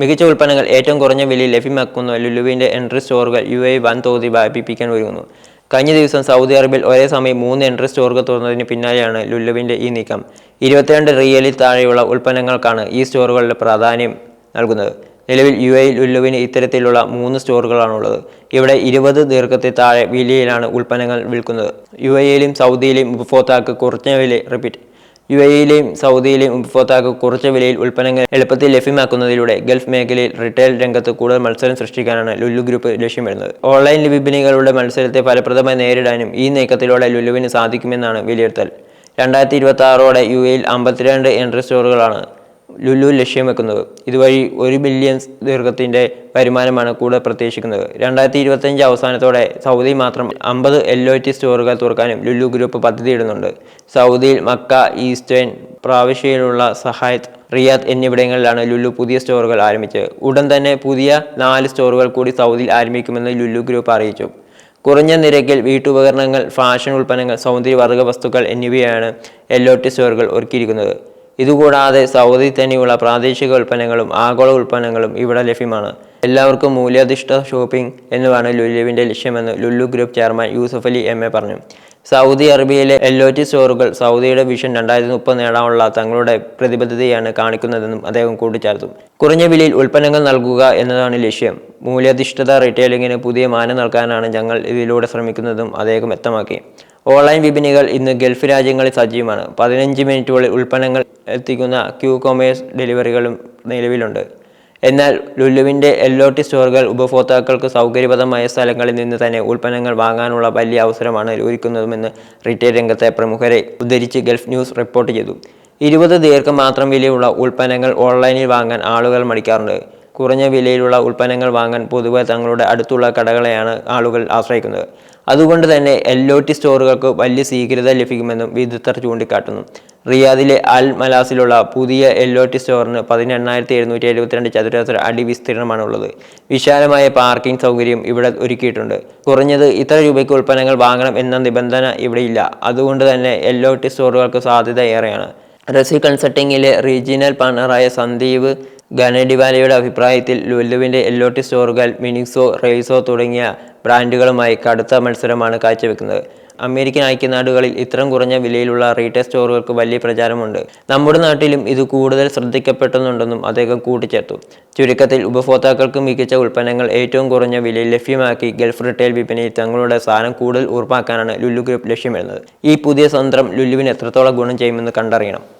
മികച്ച ഉൽപ്പന്നങ്ങൾ ഏറ്റവും കുറഞ്ഞ വിലയിൽ ലഭ്യമാക്കുന്ന ലുലുവിന്റെ എൻട്രി സ്റ്റോറുകൾ യു എ വൻതോതിൽ വ്യാപിപ്പിക്കാൻ ഒരുങ്ങുന്നു. കഴിഞ്ഞ ദിവസം സൗദി അറേബ്യയിൽ ഒരേ സമയം മൂന്ന് എൻട്രി സ്റ്റോറുകൾ തുറന്നതിന് പിന്നാലെയാണ് ലുലുവിന്റെ ഈ നീക്കം. ഇരുപത്തിരണ്ട് റിയലിൽ താഴെയുള്ള ഉൽപ്പന്നങ്ങൾക്കാണ് ഈ സ്റ്റോറുകളുടെ പ്രാധാന്യം നൽകുന്നത്. നിലവിൽ യു എയിൽ ലുലുവിന് ഇത്തരത്തിലുള്ള മൂന്ന് സ്റ്റോറുകളാണുള്ളത്. ഇവിടെ ഇരുപത് ദീർഘത്തിൽ താഴെ വിലയിലാണ് ഉൽപ്പന്നങ്ങൾ വിൽക്കുന്നത്. യു എയിലും സൗദിയിലെയും ഉപഭോക്താക്ക് കുറഞ്ഞ വില റിപ്പീറ്റ്. യു എയിലെയും സൗദിയിലെയും ഉപഭോക്താക്കൾ കുറച്ച വിലയിൽ ഉൽപ്പന്നങ്ങൾ എളുപ്പത്തിൽ ലഭ്യമാക്കുന്നതിലൂടെ ഗൾഫ് മേഖലയിൽ റിട്ടെയിൽ രംഗത്ത് കൂടുതൽ മത്സരം സൃഷ്ടിക്കാനാണ് ലുലു ഗ്രൂപ്പ് ലക്ഷ്യം വരുന്നത്. ഓൺലൈൻ വിപണികളുടെ മത്സരത്തെ ഫലപ്രദമായി നേരിടാനും ഈ നീക്കത്തിലൂടെ ലുലുവിന് സാധിക്കുമെന്നാണ് വിലയിരുത്തൽ. രണ്ടായിരത്തി ഇരുപത്തി ആറോടെ യു എയിൽ അമ്പത്തിരണ്ട് എൻട്രി സ്റ്റോറുകളാണ് ലുലു ലക്ഷ്യം വെക്കുന്നത്. ഇതുവഴി ഒരു ബില്യൺ ദീർഘത്തിന്റെ വരുമാനമാണ് കൂടുതൽ പ്രതീക്ഷിക്കുന്നത്. രണ്ടായിരത്തി ഇരുപത്തഞ്ച് അവസാനത്തോടെ സൗദി മാത്രം അമ്പത് എൽ ഒ ടി സ്റ്റോറുകൾ തുറക്കാനും ലുലു ഗ്രൂപ്പ് പദ്ധതിയിടുന്നുണ്ട്. സൗദിയിൽ മക്ക ഈസ്റ്റേൺ പ്രാവശ്യയിലുള്ള സഹായത്ത് റിയാദ് എന്നിവിടങ്ങളിലാണ് ലുലു പുതിയ സ്റ്റോറുകൾ ആരംഭിച്ചത്. ഉടൻ തന്നെ പുതിയ നാല് സ്റ്റോറുകൾ കൂടി സൗദിയിൽ ആരംഭിക്കുമെന്ന് ലുലു ഗ്രൂപ്പ് അറിയിച്ചു. കുറഞ്ഞ നിരക്കിൽ വീട്ടുപകരണങ്ങൾ ഫാഷൻ ഉൽപ്പന്നങ്ങൾ സൗന്ദര്യവർഗ വസ്തുക്കൾ എന്നിവയാണ് എൽ ടി സ്റ്റോറുകൾ ഒരുക്കിയിരിക്കുന്നത്. ഇതുകൂടാതെ സൗദി തന്നെയുള്ള പ്രാദേശിക ഉൽപ്പന്നങ്ങളും ആഗോള ഉൽപ്പന്നങ്ങളും ഇവിടെ ലഭ്യമാണ്. എല്ലാവർക്കും മൂല്യാധിഷ്ഠ ഷോപ്പിംഗ് എന്നുമാണ് ലുലുവിന്റെ ലക്ഷ്യമെന്ന് Lulu group chairman Yusuff Ali M A പറഞ്ഞു. സൗദി അറേബ്യയിലെ എൽ ഒ ടി സ്റ്റോറുകൾ സൗദിയുടെ വിഷൻ രണ്ടായിരത്തി മുപ്പത് നേടാനുള്ള തങ്ങളുടെ പ്രതിബദ്ധതയാണ് കാണിക്കുന്നതെന്നും അദ്ദേഹം കൂട്ടിച്ചേർത്തു. കുറഞ്ഞ വിലയിൽ ഉൽപ്പന്നങ്ങൾ നൽകുക എന്നതാണ് ലക്ഷ്യം. മൂല്യാധിഷ്ഠിത റീറ്റെയിലിംഗിന് പുതിയ മാനം നൽകാനാണ് ഞങ്ങൾ ഇതിലൂടെ ശ്രമിക്കുന്നതും അദ്ദേഹം വ്യക്തമാക്കി. ഓൺലൈൻ വിപണികൾ ഇന്ന് ഗൾഫ് രാജ്യങ്ങളിൽ സജീവമാണ്. പതിനഞ്ച് മിനിറ്റുകളിൽ ഉൽപ്പന്നങ്ങൾ എത്തിക്കുന്ന ക്യൂ കൊമേഴ്സ് ഡെലിവറികളും നിലവിലുണ്ട്. എന്നാൽ ലുലുവിന്റെ എൽ ഒ ടി സ്റ്റോറുകൾ ഉപഭോക്താക്കൾക്ക് സൗകര്യപ്രദമായ സ്ഥലങ്ങളിൽ നിന്ന് തന്നെ ഉൽപ്പന്നങ്ങൾ വാങ്ങാനുള്ള വലിയ അവസരമാണ് ഒരുക്കുന്നതുമെന്ന് റീറ്റെയിൽ രംഗത്തെ പ്രമുഖരെ ഉദ്ധരിച്ച് ഗൾഫ് ന്യൂസ് റിപ്പോർട്ട് ചെയ്തു. ഇരുപത് ദീർഘം മാത്രം വിലയുള്ള ഉൽപ്പന്നങ്ങൾ ഓൺലൈനിൽ വാങ്ങാൻ ആളുകൾ മടിക്കാറുണ്ട്. കുറഞ്ഞ വിലയിലുള്ള ഉൽപ്പന്നങ്ങൾ വാങ്ങാൻ പൊതുവെ തങ്ങളുടെ അടുത്തുള്ള കടകളെയാണ് ആളുകൾ ആശ്രയിക്കുന്നത്. അതുകൊണ്ട് തന്നെ എൽ ഒ ടി സ്റ്റോറുകൾക്ക് വലിയ സ്വീകൃത ലഭിക്കുമെന്നും വിദഗ്ധർ ചൂണ്ടിക്കാട്ടുന്നു. റിയാദിലെ അൽ മലാസിലുള്ള പുതിയ എൽ ഒ ടി സ്റ്റോറിന് പതിനെണ്ണായിരത്തി എഴുന്നൂറ്റി എഴുപത്തിരണ്ട് ചതുരശ്ര അടി വിസ്തീർണമാണുള്ളത്. വിശാലമായ പാർക്കിംഗ് സൗകര്യം ഇവിടെ ഒരുക്കിയിട്ടുണ്ട്. കുറഞ്ഞത് ഇത്ര രൂപയ്ക്ക് ഉൽപ്പന്നങ്ങൾ വാങ്ങണം എന്ന നിബന്ധന ഇവിടെയില്ല. അതുകൊണ്ട് തന്നെ എൽ ഒ ടി സ്റ്റോറുകൾക്ക് സാധ്യത ഏറെയാണ്. റസി കൺസൾട്ടിങ്ങിലെ റീജിയണൽ പാർട്ണറായ സന്ദീപ് ഗനഡിവാലയുടെ അഭിപ്രായത്തിൽ ലുലുവിന്റെ എല്ലോട്ടി സ്റ്റോറുകൾ മിനിക്സോ റെയ്സോ തുടങ്ങിയ ബ്രാൻഡുകളുമായി കടുത്ത മത്സരമാണ് കാഴ്ചവെക്കുന്നത്. അമേരിക്കൻ ഐക്യനാടുകളിൽ ഇത്രയും കുറഞ്ഞ വിലയിലുള്ള റീറ്റെയിൽ സ്റ്റോറുകൾക്ക് വലിയ പ്രചാരമുണ്ട്. നമ്മുടെ നാട്ടിലും ഇത് കൂടുതൽ ശ്രദ്ധിക്കപ്പെടുന്നുണ്ടെന്നും അദ്ദേഹം കൂട്ടിച്ചേർത്തു. ചുരുക്കത്തിൽ ഉപഭോക്താക്കൾക്ക് മികച്ച ഉൽപ്പന്നങ്ങൾ ഏറ്റവും കുറഞ്ഞ വിലയിൽ ലഭ്യമാക്കി ഗൾഫ് റിട്ടെയിൽ വിപണിയിൽ തങ്ങളുടെ സ്ഥാനം കൂടുതൽ ഉറപ്പാക്കാനാണ് ലുല്ലു ഗ്രൂപ്പ് ലക്ഷ്യമിടുന്നത്. ഈ പുതിയ തന്ത്രം ലുല്ലുവിന് എത്രത്തോളം ഗുണം ചെയ്യുമെന്ന് കണ്ടറിയണം.